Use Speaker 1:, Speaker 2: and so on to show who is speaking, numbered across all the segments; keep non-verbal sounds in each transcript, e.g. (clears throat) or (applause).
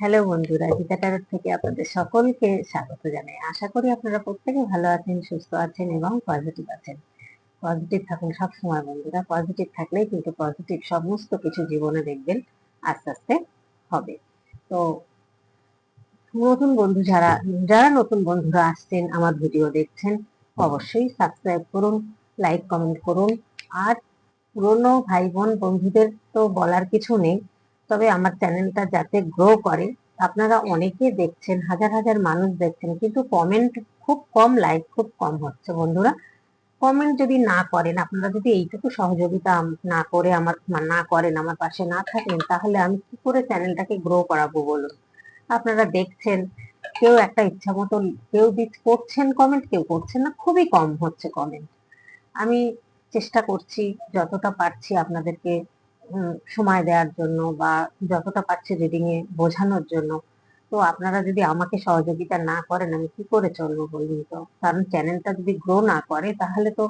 Speaker 1: Hello বন্ধুরা Gita tarot থেকে আপনাদের সকলকে স্বাগত জানাই। আশা করি আপনারা প্রত্যেকে ভালো আছেন, সুস্থ আছেন এবং পজিটিভ আছেন। পজিটিভ থাকুন সব সময় বন্ধুরা। পজিটিভ থাকলেই কিন্তু পজিটিভ সমস্ত কিছু জীবনে দেখবেন, আস্তে আস্তে হবে। তো নতুন বন্ধু যারা যারা নতুন বন্ধুরা আসছেন, আমার ভিডিও দেখছেন, অবশ্যই সাবস্ক্রাইব করুন লাইক কমেন্ট করুন। আর পুরনো ভাই বোন বন্ধুদের তো বলার কিছু নেই। তবে আমার চ্যানেলটা যাতে গ্রো করে, আপনারা অনেকে দেখছেন, হাজার হাজার মানুষ দেখছেন, কিন্তু কমেন্ট খুব কম লাইক খুব কম হচ্ছে বন্ধুরা। কমেন্ট যদি না করেন, আপনারা যদি এইটুকু সহযোগিতা না করে আমার, না করেন, আমার পাশে না থাকেন, তাহলে আমি কি করে চ্যানেলটাকে গ্রো করাবো বলুন? আপনারা দেখছেন, কেউ একটা ইচ্ছা মতো কেউ করছেন কমেন্ট কেউ করছেন না, খুবই কম হচ্ছে কমেন্ট আমি চেষ্টা করছি, যতটা পারছি আপনাদেরকে সময় দেওয়ার জন্য বা যতটা পারছি রিডিং এ বোঝানোর জন্য। তো আপনারা যদি আমাকে সহযোগিতা না করেন, আমি কি করে চলবো বলুন তো? কারণ চ্যানেলটা যদি গ্রো না করে, তাহলে তো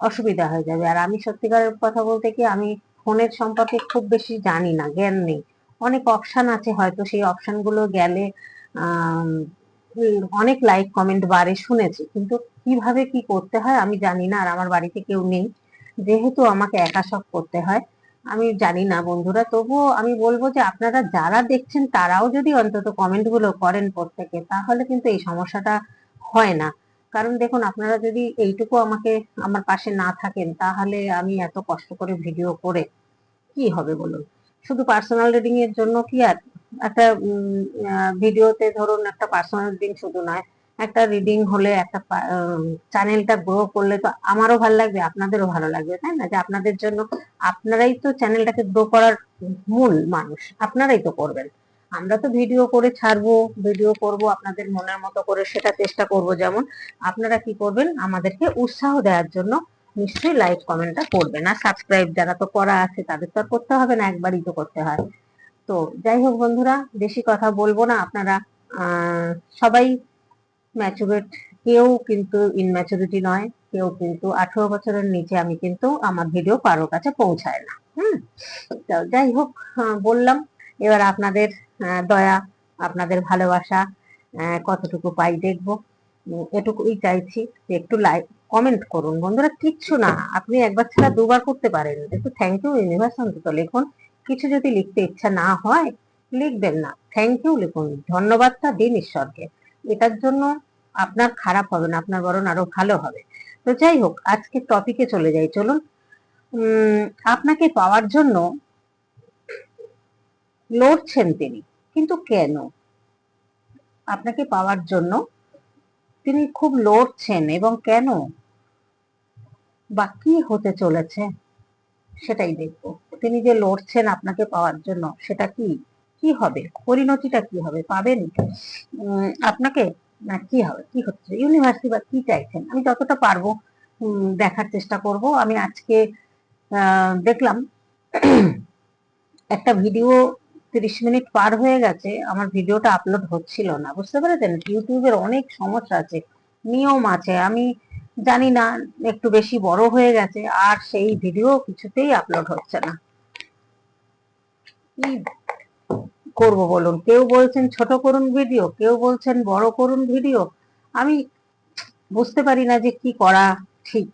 Speaker 1: অসুবিধা হয়ে যাবে। আর আমি সত্যিকারের কথা বলতে কি, আমি ফোনের সম্পর্কে খুব বেশি জানি না, জ্ঞান নেই। অনেক অপশন আছে, হয়তো সেই অপশনগুলো অনেক লাইক কমেন্ট বাড়ে শুনেছি। কিন্তু কীভাবে কি করতে হয় আমি জানি না, আর আমার বাড়িতে কেউ নেই। যেহেতু আমাকে একা সব করতে হয় আমি জানি না বন্ধুরা, তবুও আমি বলব যে আপনারা যারা দেখছেন তারাও যদি অন্তত কমেন্টগুলো করেন প্রত্যেকে, তাহলে কিন্তু এই সমস্যাটা হয় না। কারণ দেখুন, আপনারা যদি এইটুকু আমাকে আমার পাশে না থাকেন, তাহলে আমি এত কষ্ট করে ভিডিও করে কি হবে বলুন? শুধু পার্সোনাল রিডিং এর জন্য কি আর? একটা ভিডিওতে ধরুন একটা পার্সোনাল রিডিং শুধু নয় একটা রিডিং হলে, একটা চ্যানেলটা গ্রো করলে তো আমারও ভালো লাগবে, আপনাদেরও ভালো লাগবে, তাই না? যে আপনাদের জন্য আপনারাই তো চ্যানেলটাকে গ্রো করার মূল মানুষ, আপনারাই তো করবেন। আমরা তো ভিডিও করে ছাড়বো ভিডিও করব, আপনাদের মনের মতো করে সেটা চেষ্টা করব। যেমন আপনারা কি করবেন, আমাদেরকে উৎসাহ দেওয়ার জন্য নিশ্চয়ই লাইক কমেন্টটা করবেন। আর সাবস্ক্রাইব যারা তো করা আছে, তাদের তো আর করতে হবে না, একবারই তো করতে হয়। তো যাই হোক বন্ধুরা, বেশি কথা বলব না, আপনারা সবাই ম্যাচুরেট কেউ কিন্তু ইনম্যাচুরিটি নয়, কেউ কিন্তু আঠারো বছরের নিচে আমি কিন্তু আমার ভিডিও কারোর কাছে পৌঁছায় না, হুম? যাই হোক বললাম, এবার আপনাদের দয়া, আপনাদের ভালোবাসা কতটুকু পাই দেখব। এটুকুই চাইছি যে একটু লাইক কমেন্ট করুন। বন্ধুরা, কিচ্ছু না, আপনি একবার ছাড়া দুবার করতে পারেন। একটু থ্যাংক ইউ ইউনিভার্স অন্তত লিখুন। কিছু যদি লিখতে ইচ্ছা না হয়, লিখবেন না। থ্যাংক ইউ লিখুন। ধন্যবাদটা দিন ঈশ্বরকে। এটার জন্য আপনার খারাপ হবে না, আপনার বরং আরও ভালো হবে। তো যাই হোক, আজকে টপিকে চলে যাই, চলুন। আপনাকে পাওয়ার জন্য লড়ছেন তিনি, কিন্তু কেন? আপনাকে পাওয়ার জন্য তিনি খুব লড়ছেন, এবং কেন? বা কি হতে চলেছে? সেটাই দেখব। তিনি যে লড়ছেন আপনাকে পাওয়ার জন্য, সেটা কি? কি হবে? পরিণতিটা কি হবে? পাবেন? আপনাকে, না, কি হবে? কি হচ্ছে? ইউনিভার্সিটি বা কি চাইছেন? আমি যতটা পারব দেখার চেষ্টা করব। আমি আজকে দেখলাম, একটা ভিডিও তিরিশ মিনিট পার হয়ে গেছে। আমার ভিডিওটা আপলোড হচ্ছিল না। বুঝতে পেরেছেন? ইউটিউবের অনেক সমস্যা আছে, নিয়ম আছে। আমি জানি না, একটু বেশি বড় হয়ে গেছে, আর সেই ভিডিও কিছুতেই আপলোড হচ্ছে না। করব বলুন? কেউ বলছেন ছোট করুন ভিডিও কেউ বলছেন বড় করুন ভিডিও আমি বুঝতে পারি না যে কি করা ঠিক।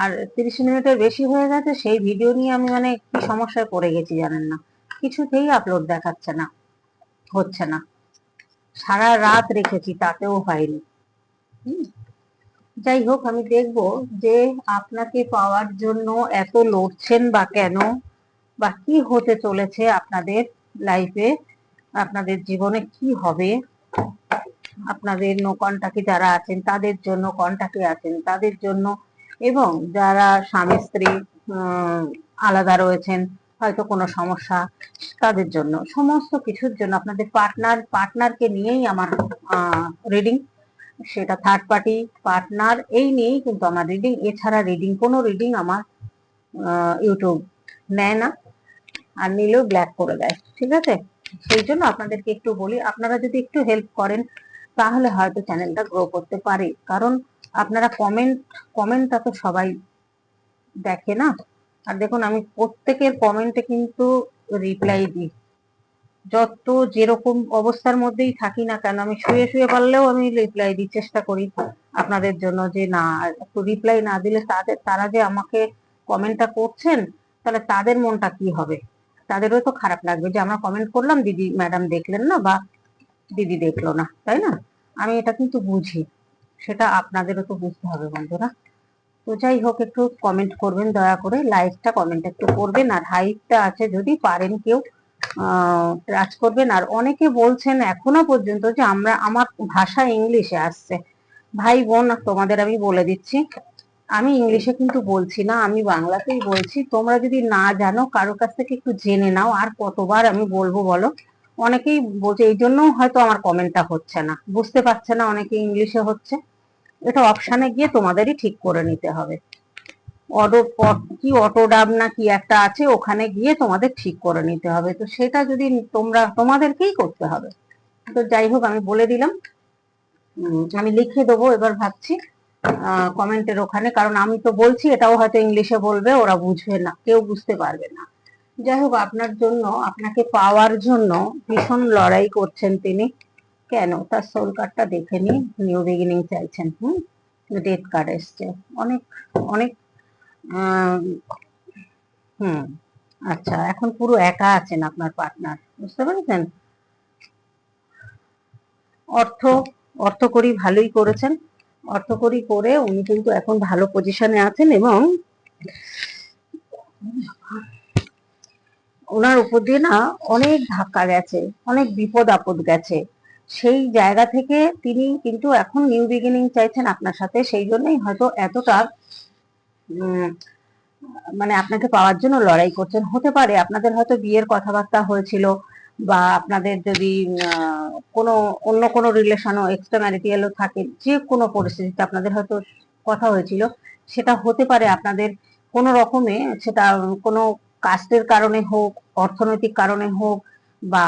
Speaker 1: আর তিরিশ মিনিটের বেশি হয়ে গেছে, সেই ভিডিও নিয়ে আমি মানে কি সমস্যায় পড়ে গেছি জানেন না। কিছুতেই আপলোড দেখাচ্ছে না, হচ্ছে না। সারা রাত রেখেছি, তাতেও হয়নি। যাই হোক, আমি দেখব যে আপনাকে পাওয়ার জন্য এত লড়ছেন বা কেন? বা কি হতে চলেছে আপনাদের লাইফে আপনাদের জীবনে কি হবে? আপনাদের নো যারা আছেন, তাদের জন্য কন্টাক্টে আছেন, তাদের জন্য এবং যারা স্বামী, স্ত্রী আলাদা রয়েছেন, হয়তো কোনো সমস্যা, তাদের জন্য। সমস্ত কিছুর জন্য আপনাদের পার্টনার পার্টনারকে নিয়েই আমার রিডিং সেটা থার্ড পার্টি পার্টনার এই নিয়েই কিন্তু আমার রিডিং এছাড়া রিডিং কোনো রিডিং আমার ইউটিউব নেয় না। আর নিলেও ব্ল্যাক করে দেয়। ঠিক আছে? সেই জন্য আপনাদেরকে একটু বলি, আপনারা যদি একটু হেল্প করেন, তাহলে হয়তো চ্যানেলটা গ্রো করতে পারে। কারণ আপনারা কমেন্ট কমেন্টটা তো সবাই দেখে না? আর দেখুন, আমি প্রত্যেকের কমেন্টে কিন্তু রিপ্লাই দিই। যত যেরকম অবস্থার মধ্যেই থাকি না কেন, আমি শুয়ে শুয়ে পারলেও আমি রিপ্লাই দিই, চেষ্টা করি আপনাদের জন্য যে না একটু রিপ্লাই না দিলে তাদের, তারা যে আমাকে কমেন্টটা করছেন, তাহলে তাদের মনটা কি হবে? তাদেরও তো খারাপ লাগবে যে আমরা কমেন্ট করলাম, দিদি ম্যাডাম দেখলেন না বা দিদি দেখল না, তাই না? আমি এটা কিন্তু বুঝি, সেটা আপনাদেরও তো বুঝতে হবে বন্ধুরা। তো যাই হোক, একটু কমেন্ট করবেন দয়া করে লাইকটা কমেন্ট একটু করবেন, আর হাইটটা আছে যদি পারেন কেউ টাচ করবেন। আর অনেকে বলছেন এখনও পর্যন্ত যে আমরা, আমার ভাষা ইংলিশে আসছে। ভাই বোন তোমাদের আমি বলে দিচ্ছি আমি ইংলিশে কিন্তু বলছি না, আমি বাংলাতেই বলছি। তোমরা যদি না জানো কারোর কাছ থেকে একটু জেনে নাও, আর কতবার আমি বলব বলো? অনেকেই বলছে, এই জন্য হয়তো আমার কমেন্টটা হচ্ছে না। বুঝতে পারছে না অনেকে ইংলিশে হচ্ছে। এটা অপশানে গিয়ে তোমাদেরই ঠিক করে নিতে হবে। অটো কি অটো অটোডাব না কি একটা আছে, ওখানে গিয়ে তোমাদের ঠিক করে নিতে হবে। তো সেটা যদি তোমরা, তোমাদেরকেই করতে হবে। তো যাই হোক, আমি বলে দিলাম। আমি লিখে দেবো, এবার ভাবছি। কমেন্টের ওখানে। কারণ আমি তো বলছি, এটাও হয়তো ইংলিশে বলবে, ওরা বুঝবে না, কেউ বুঝতে পারবে না। যাই হোক, আপনার জন্য, আপনাকে পাওয়ার জন্য ভীষণ লড়াই করছেন তিনি। কেন? তার সোল কার্ডটা দেখে নি নিউ বিগিনিং চাইছেন, হুম? ডেট কার্ড এসছে। অনেক অনেক হুম আচ্ছা এখন পুরো একা আছেন আপনার পার্টনার বুঝতে পেরেছেন? অর্থ অর্থ করি ভালোই করেছেন। অর্থ করি করে উনি কিন্তু এখন ভালো পজিশনে আছেন এবং ওনার উপর দিয়ে না অনেক ধাক্কা গেছে, অনেক বিপদ আপদ গেছে। সেই জায়গা থেকে তিনি কিন্তু এখন নিউ বিগিনিং চাইছেন আপনার সাথে, সেই জন্যই হয়তো এতটা মানে আপনাকে পাওয়ার জন্য লড়াই করছেন। হতে পারে, আপনাদের হয়তো বিয়ের কথাবার্তা হয়েছিল বা আপনাদের যদি কোনো, অন্য কোনো রিলেশনও এক্সট্রা ম্যারিটিয়ালও থাকে, যে কোনো পরিস্থিতিতে আপনাদের হয়তো কথা হয়েছিল, সেটা হতে পারে আপনাদের কোনো রকমে সেটা কোনো কাস্টের কারণে হোক, অর্থনৈতিক কারণে হোক, বা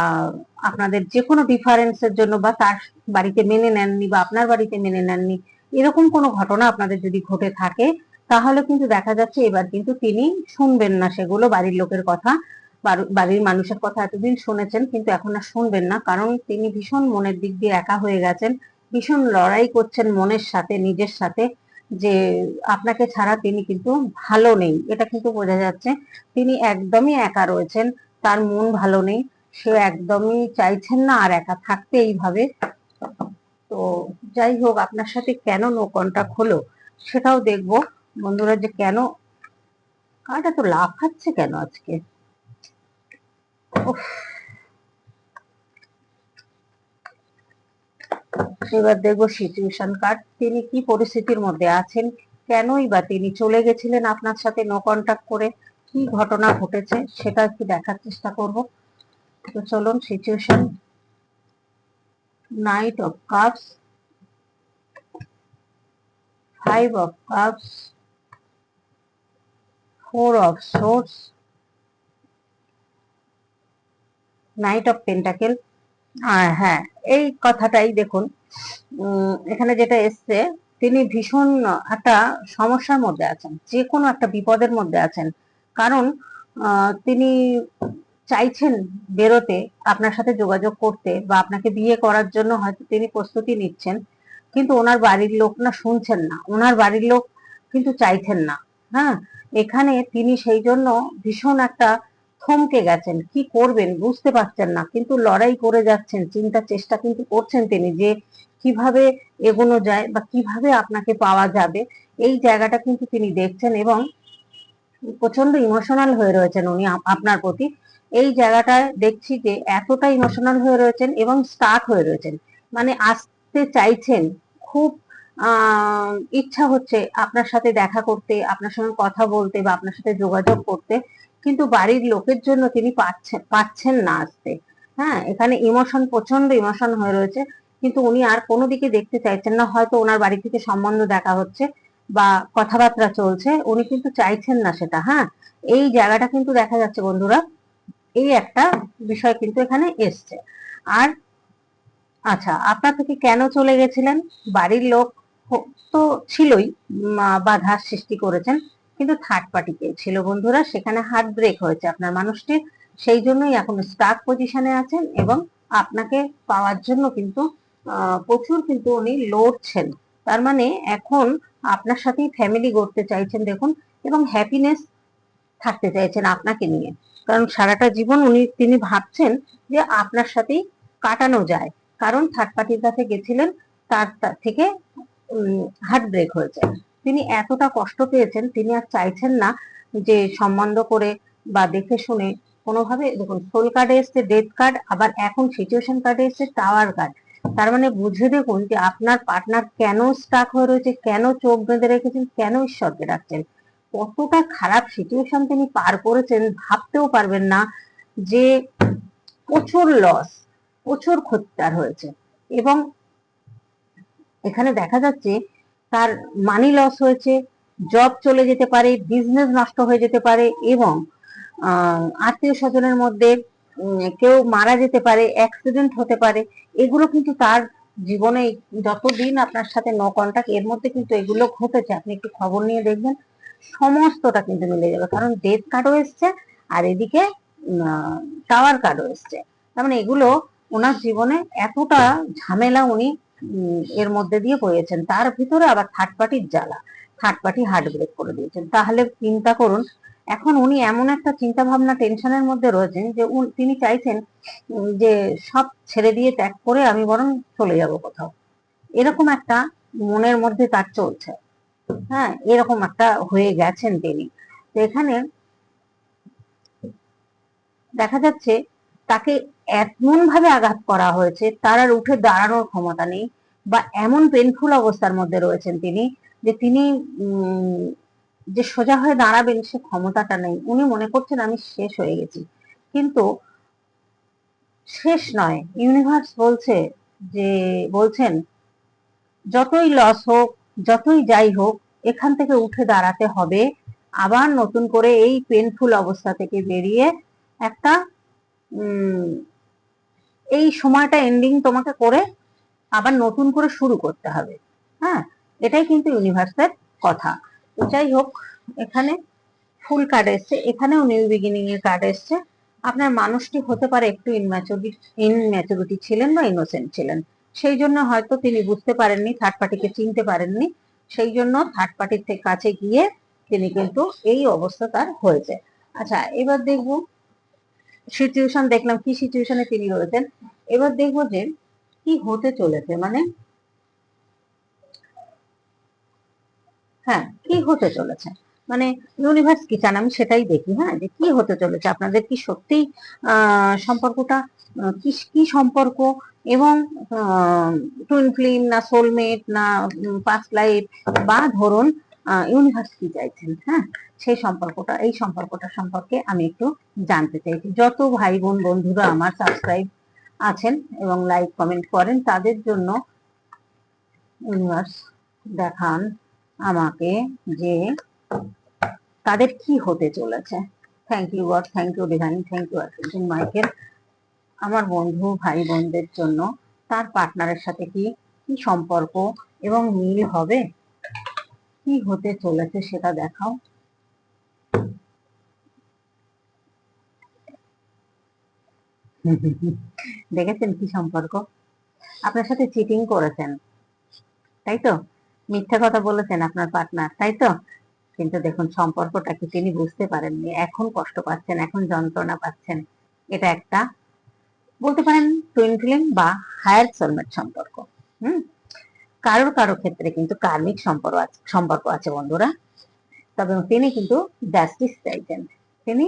Speaker 1: আপনাদের যে কোনো ডিফারেন্সের জন্য বা তার বাড়িতে মেনে নেননি বা আপনার বাড়িতে মেনে নেননি, এরকম কোনো ঘটনা আপনাদের যদি ঘটে থাকে, তাহলে কিন্তু দেখা যাচ্ছে এবার কিন্তু তিনি শুনবেন না সেগুলো বাড়ির লোকের কথা। বাড়ির মানুষের কথা এতদিন শুনেছেন, কিন্তু এখন আর শুনবেন না। কারণ তিনি ভীষণ মনের দিক দিয়ে একা হয়ে গেছেন, ভীষণ লড়াই করছেন মনের সাথে, নিজের সাথে, যে আপনাকে ছাড়া তিনি কিন্তু ভালো নেই। এটা কিন্তু বোঝা যাচ্ছে, তিনি একদমই একা রয়েছেন, তার মন ভালো নেই, সে একদমই চাইছেন না আর একা থাকতে এইভাবে। তো যাই হোক, আপনার সাথে কেন নো কন্টাক্ট হলো, সেটাও দেখব। বন্ধুরা, যে কেন কাটা তো লাফাচ্ছে কেন আজকে। এবার দেখব সিচুয়েশন কার্ড তিনি কি পরিস্থিতির মধ্যে আছেন? কেনই বা তিনি চলে গেছিলেন আপনার সাথে নো কন্টাক্ট করে? কি ঘটনা ঘটেছে? সেটা একটু দেখার চেষ্টা করব। তো চলুন situation knight of cups five of cups four of swords knight of pentacle হ্যাঁ এই কথাটাই দেখুন এখানে যেটা এসছে, তিনি ভীষণ একটা সমস্যার মধ্যে আছেন যে কোনো একটা বিপদের মধ্যে আছেন। কারণ তিনি চাইছেন বেরোতে, আপনার সাথে যোগাযোগ করতে বা আপনাকে বিয়ে করার জন্য হয়তো তিনি প্রস্তুতি নিচ্ছেন, কিন্তু ওনার বাড়ির লোক না শুনছেন না, ওনার বাড়ির লোক কিন্তু চাইছেন না। হ্যাঁ এখানে তিনি সেই জন্য ভীষণ একটা থমকে গেছেন। কি করবেন? বুঝতে পারছেন না। কিন্তু লড়াই করে যাচ্ছেন, চিন্তা, চেষ্টা কিন্তু করছেন তিনি যে কীভাবে এগোনো যায় বা কীভাবে আপনাকে পাওয়া যাবে। এই জায়গাটা কিন্তু তিনি দেখছেন এবং প্রচণ্ড ইমোশনাল হয়ে রয়েছেন উনি আপনার প্রতি। এই জায়গাটায় দেখছি যে এতটা ইমোশনাল হয়ে রয়েছেন এবং স্টার্ট হয়ে রয়েছেন। মানে আসতে চাইছেন। খুব ইচ্ছা হচ্ছে আপনার সাথে দেখা করতে, আপনার সঙ্গে কথা বলতে বা আপনার সাথে যোগাযোগ করতে। কিন্তু বাড়ির লোকের জন্য তিনি পাচ্ছেন পাচ্ছেন না আসতে। হ্যাঁ এখানে ইমোশন প্রচণ্ড ইমোশন হয়ে রয়েছে। কিন্তু উনি আর কোনো দিকে দেখতে চাইছেন না। হয়তো ওনার বাড়ি থেকে সম্বন্ধ দেখা হচ্ছে বা কথাবার্তা চলছে। উনি কিন্তু চাইছেন না সেটা হ্যাঁ? এই জায়গাটা কিন্তু দেখা যাচ্ছে বন্ধুরা, এই একটা বিষয় কিন্তু এখানে এসছে। আর আচ্ছা আপনার থেকে কেন চলে গেছিলেন? বাড়ির লোক তো ছিলই বাধার সৃষ্টি করেছেন। কিন্তু থার্ড পার্টি কে। ছিল বন্ধুরা, সেখানে হার্ট ব্রেক হয়েছে আপনার মানুষটির। সেই জন্যই এখন স্টাক পজিশনে আছেন এবং আপনাকে পাওয়ার জন্য কিন্তু প্রচুর কিন্তু উনি লড়ছেন। তার মানে এখন আপনার সাথেই ফ্যামিলি গড়তে চাইছেন দেখুন, এবং হ্যাপিনেস থাকতে চাইছেন আপনাকে নিয়ে। কারণ সারাটা জীবন উনি, তিনি ভাবছেন যে আপনার সাথেই কাটানো যায়। কারণ থার্ড পার্টির কাছে গেছিলেন, তার থেকে হার্ট ব্রেক হয়েছে। তিনি এতটা কষ্ট পেয়েছেন, তিনি আর চাইছেন না যে সম্বন্ধ করে বা দেখে শুনে কোনোভাবে, দেখুন, সোল কার্ডে এসছে ডেথ কার্ড আবার এখন সিচুয়েশন কার্ডে এসছে টাওয়ার কার্ড তার মানে বুঝে দেখুন যে আপনার পার্টনার কেন স্টাক হয়ে রয়েছে, কেন চোখ বেঁধে রেখেছেন, কেন ঈশ্বরকে ডাকছেন। কতটা খারাপ সিচুয়েশন তিনি পার করেছেন, ভাবতেও পারবেন না যে প্রচুর লস প্রচুর ক্ষতিকার হয়েছে। এবং এখানে দেখা যাচ্ছে তার মানি লস হয়েছে জব চলে যেতে পারে বিজনেস নষ্ট হয়ে যেতে পারে এবং আত্মীয় স্বজনের মধ্যে কেউ মারা যেতে পারে অ্যাক্সিডেন্ট হতে পারে, এগুলো কিন্তু তার জীবনে যতদিন আপনার সাথে ন কন্টাক্ট এর মধ্যে কিন্তু এগুলো ঘটেছে। আপনি একটু খবর নিয়ে দেখবেন, সমস্তটা কিন্তু মিলে যাবে। কারণ ডেথ কার্ডও এসছে, আর এদিকে টাওয়ার কার্ডও এসছে। তার মানে এগুলো ওনার জীবনে এতটা ঝামেলা উনি এর মধ্যে দিয়ে বয়েছেন তার ভিতরে আবার থার্ড পার্টির জ্বালা থার্ড পার্টি হার্ট ব্রেক করে দিয়েছেন। তাহলে চিন্তা করুন, এখন উনি এমন একটা চিন্তা ভাবনা টেনশনের মধ্যে রয়েছেন যে তিনি চাইছেন যে সব ছেড়ে দিয়ে ত্যাগ করে আমি বরং চলে যাব কোথাও। এরকম একটা মনের মধ্যে তার চলছে। হ্যাঁ এরকম একটা হয়ে গেছেন তিনি। তো এখানে দেখা যাচ্ছে, তাকে এমন ভাবে আঘাত করা হয়েছে, তার আর উঠে দাঁড়ানোর ক্ষমতা নেই বা এমন পেনফুল অবস্থার মধ্যে রয়েছেন তিনি যে তিনি যে সোজা হয়ে দাঁড়াবেন সে ক্ষমতাটা নেই। উনি মনে করছেন, আমি শেষ হয়ে গেছি। কিন্তু শেষ নয়। ইউনিভার্স বলছে যে, বলছেন, যতই লস হোক, যতই যাই হোক, এখান থেকে উঠে দাঁড়াতে হবে। আবার নতুন করে এই পেনফুল অবস্থা থেকে বেরিয়ে একটা এই সময়টা এন্ডিং তোমাকে করে আবার নতুন করে শুরু করতে হবে। হ্যাঁ? এটাই কিন্তু ইউনিভার্সের কথা। যাই হোক, এখানে ফুল কার্ড এসছে। এখানেও নিউ বিগিনিং এর কার্ড এসছে। আপনার মানুষটি হতে পারে একটু ইনম্যাচুরিটি ইনম্যাচুরিটি ছিলেন বা ইনোসেন্ট ছিলেন। সেই জন্য হয়তো তিনি বুঝতে পারেননি থার্ড পার্টিকে চিনতে পারেননি। সেই জন্য থার্ড পার্টির কাছে গিয়ে তিনি কিন্তু এই অবস্থা তার হয়েছে। আচ্ছা এবার দেখব সিচুয়েশন দেখলাম কি সিচুয়েশনে তিনি রয়েছেন। এবার দেখব যে কি হতে চলেছে মানে হ্যাঁ কি হতে চলেছে? মানে ইউনিভার্স কি চান আমি সেটাই দেখি হ্যাঁ যে কি হতে চলেছে আপনাদের কি সত্যিই আহ, সম্পর্কটা কি কি সম্পর্ক এবং টুইন ফিল্ম না সোলমেট না পাস্ট লাইফ বা ধরুন ইউনিভার্স কি চাইছেন হ্যাঁ? সেই সম্পর্কটা, এই সম্পর্কটা সম্পর্কে আমি একটু জানতে চাইছি। যত ভাই বোন বন্ধুরা আমার সাবস্ক্রাইব আছেন এবং লাইক কমেন্ট করেন, তাদের জন্য ইউনিভার্স দেখান আমাকে যে তাদের কি হতে চলেছে। Thank you God thank you divine thank you archangel Michael আমার বন্ধু ভাই বোনদের জন্য তার পার্টনারের সাথে কি কি সম্পর্ক এবং মিল হবে? কি হতে চলেছে সেটা দেখাও। দেখেছেন কি সম্পর্ক? আপনার সাথে চিটিং করেছেন, তাই তো? মিথ্যা কথা বলেছেন আপনার পার্টনার তাই তো? কিন্তু দেখুন, সম্পর্কটা কি তিনি বুঝতে পারেননি। এখন কষ্ট পাচ্ছেন, এখন যন্ত্রণা পাচ্ছেন। এটা একটা, বলতে পারেন টুইন ফিলিং বা হায়ার সোলমেট সম্পর্ক, হুম? কারোর কারও ক্ষেত্রে কিন্তু কার্মিক সম্পর্ক আছে সম্পর্ক আছে বন্ধুরা। তবে তিনি কিন্তু জাস্টিস চাইছেন তিনি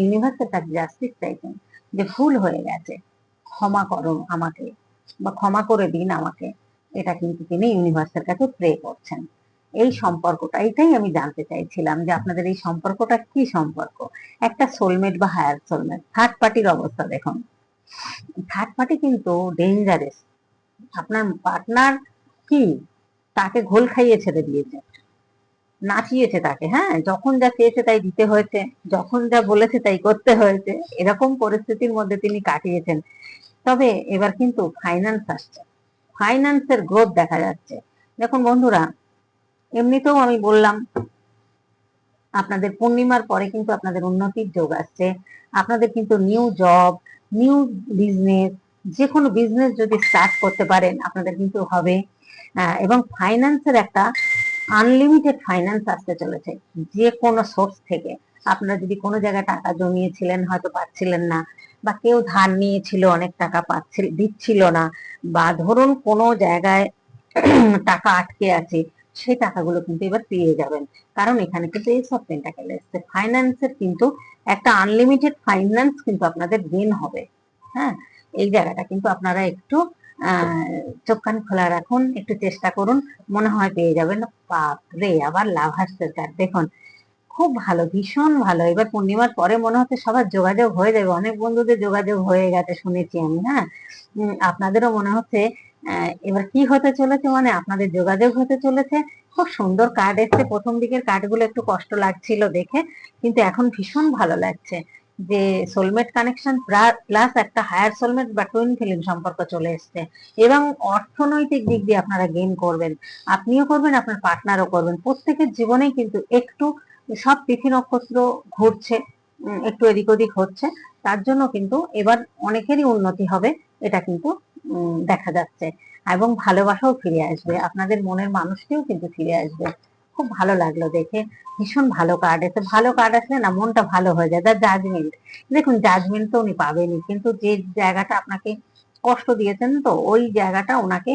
Speaker 1: ইউনিভার্সের কাছে জাস্টিস চাইছেন যে ভুল হয়ে গেছে, ক্ষমা করো আমাকে বা ক্ষমা করে দিন আমাকে। এটা কিন্তু তিনি ইউনিভার্সের কাছে প্রে করছেন। এই সম্পর্কটা, এটাই আমি জানতে চাইছিলাম যে আপনাদের এই সম্পর্কটা কি সম্পর্ক? একটা সোলমেট বা হায়ার সোলমেট থার্ড পার্টির অবস্থা দেখুন। থার্ড পার্টি কিন্তু ডেঞ্জারাস আপনার পার্টনার কি? তাকে ঘোল খাইয়ে ছেড়ে দিয়েছে। নাচিয়েছে তাকে হ্যাঁ? যখন যা চেয়েছে তাই দিতে হয়েছে, যখন যা বলেছে তাই করতে হয়েছে। এরকম পরিস্থিতির মধ্যে তিনি কাটিয়েছেন। তবে এবার কিন্তু ফাইন্যান্স আসছে। ফাইন্যান্সের গ্রোথ দেখা যাচ্ছে। দেখুন বন্ধুরা, এমনিতেও আমি বললাম, আপনাদের পূর্ণিমার পরে কিন্তু আপনাদের উন্নতির যোগ আসছে। আপনাদের কিন্তু নিউ জব নিউ বিজনেস যে কোনো বিজনেস যদি স্টার্ট করতে পারেন, আপনাদের কিন্তু হবে এবং ফাইন্যান্সের একটা আনলিমিটেড ফাইন্যান্স আসতে চলেছে। যে কোনো সোর্স থেকে। আপনারা যদি কোনো জায়গায় টাকা জমিয়েছিলেন, হয়তো পাচ্ছিলেন না, বা কেউ ধার নিয়েছিল, অনেক টাকা পাচ্ছিল, দিচ্ছিল না, বা ধরুন কোনো জায়গায় (clears throat) টাকা আটকে আছে, সেই টাকাগুলো কিন্তু এবার পেয়ে যাবেন। কারণ এখানে কিন্তু এই সব পেন্টাকেল এসছে। ফাইন্যান্সের কিন্তু একটা আনলিমিটেড ফাইন্যান্স কিন্তু আপনাদের গেন হবে। হ্যাঁ এই জায়গাটা কিন্তু আপনারা একটু চোখ কান খোলা রাখুন, একটু চেষ্টা করুন, মনে হয় পেয়ে যাবেন। বাপরে, আবার লাভ হাসছে কার্ড দেখুন, খুব ভালো, ভীষণ ভালো। এবার পূর্ণিমার পরে মনে হচ্ছে সবার যোগাযোগ হয়ে যাবে। অনেক বন্ধুদের যোগাযোগ হয়ে গেছে, শুনেছি আমি হ্যাঁ? আপনাদেরও মনে হচ্ছে এবার কি হতে চলেছে মানে আপনাদের যোগাযোগ হতে চলেছে। খুব সুন্দর কার্ড এসছে। প্রথম দিকের কার্ডগুলো একটু কষ্ট লাগছিল দেখে, কিন্তু এখন ভীষণ ভালো লাগছে। যে সোলমেট কানেকশন প্লাস একটা হায়ার সোলমেট বা টুইন ফিলিং সম্পর্ক চলে এসছে। এবং অর্থনৈতিক দিক দিয়ে আপনারা গেইন করবেন। আপনিও করবেন, আপনার পার্টনারও করবেন। প্রত্যেকের জীবনেই কিন্তু একটু সব তিথি নক্ষত্র ঘুরছে একটু এদিক ওদিক হচ্ছে। তার জন্য কিন্তু এবার অনেকেরই উন্নতি হবে, এটা কিন্তু দেখা যাচ্ছে। এবং ভালোবাসাও ফিরে আসবে। আপনাদের মনের মানুষটিও কিন্তু ফিরে আসবে। খুব ভালো লাগল দেখে। ভীষণ ভালো কার্ড এসে ভালো কার্ড আসলে না মনটা ভালো হয়ে যায়। দ্য জাজমেন্ট দেখুন জাজমেন্ট তো উনি পাবেনই। কিন্তু যে জায়গাটা আপনাকে কষ্ট দিয়েছেন তো, ওই জায়গাটা ওনাকে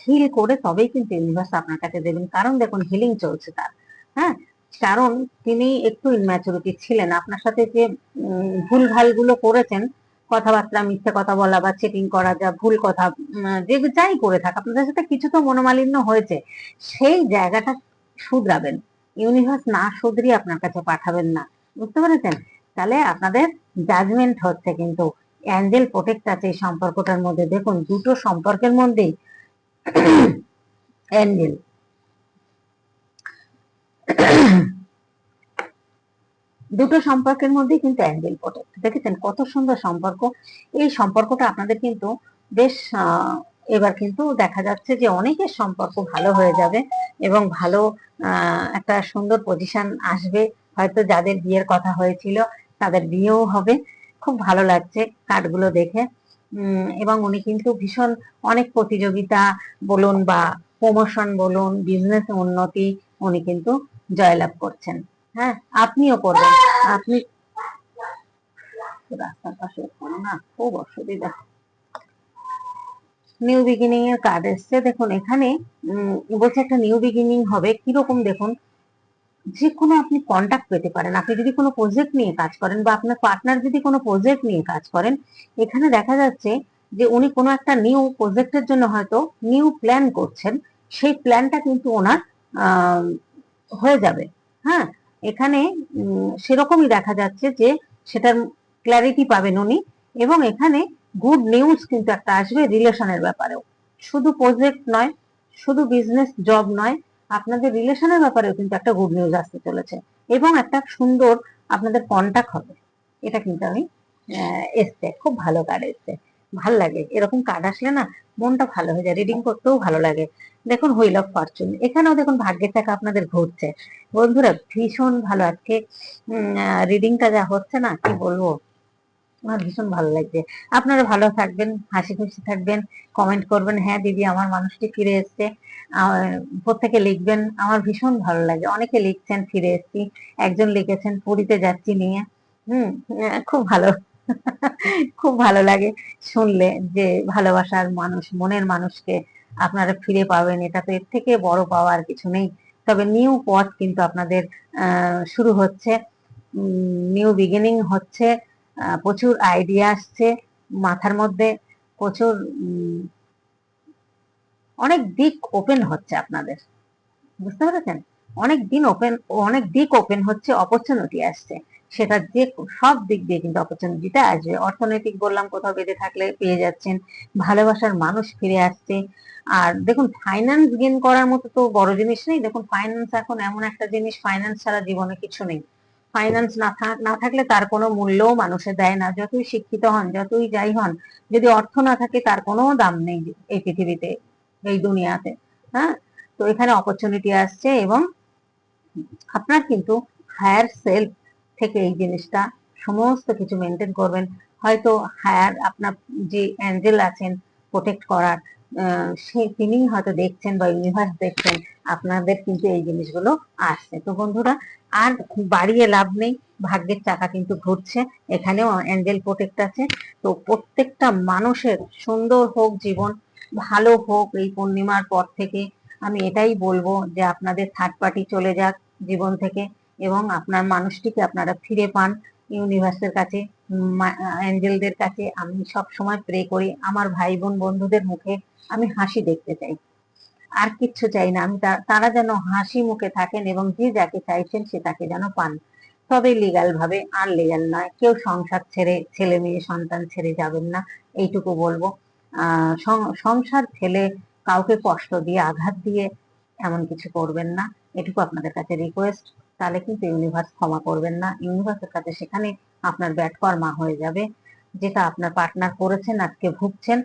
Speaker 1: হিল করে তবেই কিন্তু ইউনিভার্স আপনার কাছে দেবেন। কারণ দেখুন হিলিং চলছে তার। হ্যাঁ? কারণ তিনি একটু ইনম্যাচুরিটি ছিলেন। আপনার সাথে যে ভুল ভালগুলো করেছেন, কথাবার্তা, মিথ্যে কথা বলা বা চেকিং করা যা ভুল কথা যে যাই করে থাক, আপনাদের সাথে কিছু তো মনোমালিন্য হয়েছে। সেই জায়গাটা শুধরাবেন। ইউনিভার্স না শুধরিয়ে আপনার কাছে পাঠাবেন না। বুঝতে পেরেছেন? তাহলে আপনাদের জাজমেন্ট হচ্ছে কিন্তু অ্যাঞ্জেল প্রোটেক্ট আছে এই সম্পর্কটার মধ্যে, দেখুন দুটো সম্পর্কের মধ্যেই (coughs) অ্যাঞ্জেল (coughs) দুটো সম্পর্কের মধ্যে কিন্তু অ্যাঞ্জেল প্রোটেক্ট দেখেছেন কত সুন্দর সম্পর্ক? এই সম্পর্কটা আপনাদের কিন্তু বেশ এবার কিন্তু দেখা যাচ্ছে যে অনেকের সম্পর্ক ভালো হয়ে যাবে এবং ভালো একটা সুন্দর পজিশন আসবে। হয়তো যাদের বিয়ের কথা হয়েছিল তাদের বিয়েও হবে। খুব ভালো লাগছে কার্ডগুলো দেখে। এবং উনি কিন্তু ভীষণ অনেক প্রতিযোগিতা বলুন বা প্রমোশন বলুন বিজনেস উন্নতি উনি কিন্তু জয়লাভ করছেন। হ্যাঁ আপনিও করবেন। আপনি রাস্তার পাশে না, খুব অসুবিধা। নিউ বিগিনিং এর কার্ড এসছে। দেখুন, এখানে বলছে একটা নিউ বিগিনিং হবে। কীরকম দেখুন? যে কোনো আপনি কন্ট্যাক্ট পেতে পারেন। আপনি যদি কোনো প্রজেক্ট নিয়ে কাজ করেন বা আপনার পার্টনার যদি কোনো প্রজেক্ট নিয়ে কাজ করেন, এখানে দেখা যাচ্ছে যে উনি কোনো একটা নিউ প্রজেক্টের জন্য হয়তো নিউ প্ল্যান করছেন। সেই প্ল্যানটা কিন্তু ওনার হয়ে যাবে। হ্যাঁ? এখানে সেরকমই দেখা যাচ্ছে যে সেটার ক্ল্যারিটি পাবেন উনি। এবং এখানে গুড নিউজ কিন্তু একটা আসবে রিলেশনের ব্যাপারেও। শুধু প্রজেক্ট নয়, শুধু বিজনেস জব নয়, আপনাদের রিলেশনের ব্যাপারেও কিন্তু একটা গুড নিউজ আসতে চলেছে। এবং একটা সুন্দর আপনাদের কন্টাক্ট হবে। এটা কিন্তু আমি এসছে, খুব ভালো কার্ড এসছে। ভালো লাগে, এরকম কার্ড আসলে না, মনটা ভালো হয়ে যায় রিডিং করতেও ভালো লাগে। দেখুন হুইল অফ ফরচুন এখানেও দেখুন, ভাগ্যের টাকা আপনাদের ঘুরছে। বন্ধুরা, ভীষণ ভালো আজকে রিডিংটা যা হচ্ছে না, কি বলব? আমার ভীষণ ভালো লাগছে। আপনারা ভালো থাকবেন, হাসি খুশি থাকবেন কমেন্ট করবেন। হ্যাঁ দিদি, আমার মানুষটি ফিরে এসছে। প্রত্যেকে লিখবেন। আমার ভীষণ ভালো লাগে। অনেকে লিখছেন, ফিরে এসছি। একজন লিখেছেন, পুরীতে যাচ্ছি নিয়ে। হুম খুব ভালো। (laughs) খুব ভালো লাগে শুনলে যে ভালোবাসার মানুষ, মনের মানুষকে আপনারা ফিরে পাবেন। এটা তো এর থেকে বড় পাওয়ার কিছু নেই। তবে নিউ পথ কিন্তু আপনাদের শুরু হচ্ছে। নিউ বিগিনিং হচ্ছে। প্রচুর আইডিয়া আসছে। মাথার মধ্যে প্রচুর অনেক দিক ওপেন হচ্ছে আপনাদের। বুঝতে পেরেছেন? অনেক দিন ওপেন অনেক দিক ওপেন হচ্ছে অপরচুনিটি আসছে। সেটা যে সব দিক দিয়ে কিন্তু অপরচুনিটিটা আসবে। অর্থনৈতিক বললাম, কোথাও বেঁধে থাকলে পেয়ে যাচ্ছেন, ভালোবাসার মানুষ ফিরে আসছে। আর দেখুন ফাইন্যান্স গেন করার মতো তো বড় জিনিস নেই। দেখুন ফাইন্যান্স এখন এমন একটা জিনিস ফাইন্যান্স ছাড়া জীবনে কিছু নেই। ফাইন্যান্স না না থাকলে তার কোনো মূল্যও মানুষে দেয় না। যতই শিক্ষিত হন, যতই যাই হন, যদি অর্থ না থাকে তার কোনো দাম নেই এই পৃথিবীতে, এই দুনিয়াতে। হ্যাঁ? তো এখানে অপরচুনিটি আসছে এবং আপনার কিন্তু হায়ার সেলফ থেকে এই জিনিসটা সমস্ত কিছু মেনটেন করবেন। হয়তো হায়ার আপনার যে অ্যাঞ্জেল আছেন প্রোটেক্ট করার সে তিনি হয়তো দেখছেন বা ইউনিভার্স দেখছেন, আপনাদের কিন্তু এই জিনিসগুলো আসছে। তো বন্ধুরা আর বাড়িয়ে লাভ নেই। ভাগ্যের চাকা কিন্তু ঘুরছে এখানেও অ্যাঞ্জেল প্রোটেক্ট আছে। তো প্রত্যেকটা মানুষের সুন্দর হোক জীবন, ভালো হোক এই পূর্ণিমার পর থেকে আমি এটাই বলব যে আপনাদের থার্ড পার্টি চলে যাক জীবন থেকে এবং আপনার মানুষটিকে আপনারা ফিরে পান ইউনিভার্সের কাছে অ্যাঞ্জেলদের কাছে। আমি সব সময় প্রে করি, আমার ভাই বোন, বন্ধুদের মুখে আমি হাসি দেখতে চাই। আর কিচ্ছু চাই না। আমি তারা যেন হাসি মুখে থাকেন এবং যে যাকে চাইছেন সে তাকে যেন পান। তবে লিগাল ভাবে আর লিগাল নয়। কেউ সংসার ছেড়ে, ছেলে মেয়ে, সন্তান ছেড়ে যাবেন না। এইটুকু বলব। সংসার ছেলে কাউকে কষ্ট দিয়ে, আঘাত দিয়ে এমন কিছু করবেন না। এটুকু আপনাদের কাছে রিকোয়েস্ট তাহলে কিন্তু ইউনিভার্স ক্ষমা করবেন না। ইউনিভার্সের কাছে সেখানে আপনার ব্যাট কর্মা হয়ে যাবে। যেটা আপনার পার্টনার করেছেন, আজকে ভুগছেন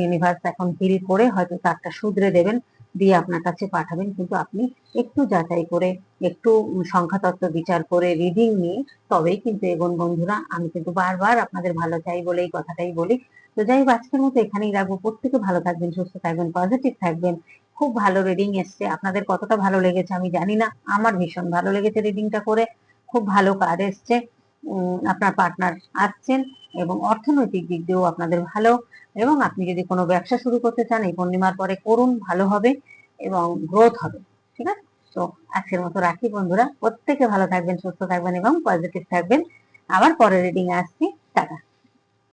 Speaker 1: ইউনিভার্স এখন হিল করে হয়তো তারটা শুধরে দেবেন, দিয়ে আপনার কাছে পাঠাবেন। কিন্তু আপনি একটু যাচাই করে, একটু সংখ্যাতত্ত্ব বিচার করে রিডিং নিয়ে, তবেই কিন্তু এগোন বন্ধুরা। আমি কিন্তু বারবার আপনাদের ভালো চাই বলে, এই কথাটাই বলি। তো যাই হোক, আজকের মতো এখানেই রাখব। প্রত্যেকে ভালো থাকবেন, সুস্থ থাকবেন পজিটিভ থাকবেন। খুব ভালো রিডিং এসছে। আপনাদের কতটা ভালো লেগেছে আমি জানি না। আমার ভীষণ ভালো লেগেছে রিডিংটা করে। খুব ভালো কার্ড এসছে। আপনার পার্টনার আসছেন এবং অর্থনৈতিক দিক দিয়েও আপনাদের ভালো। এবং আপনি যদি কোনো ব্যবসা শুরু করতে চান, এই পূর্ণিমার পরে করুন, ভালো হবে এবং গ্রোথ হবে, ঠিক আছে? তো আজকের মতো রাখি বন্ধুরা, প্রত্যেকে ভালো থাকবেন, সুস্থ থাকবেন এবং পজিটিভ থাকবেন। আবার পরে রিডিং আসছি। টাটা।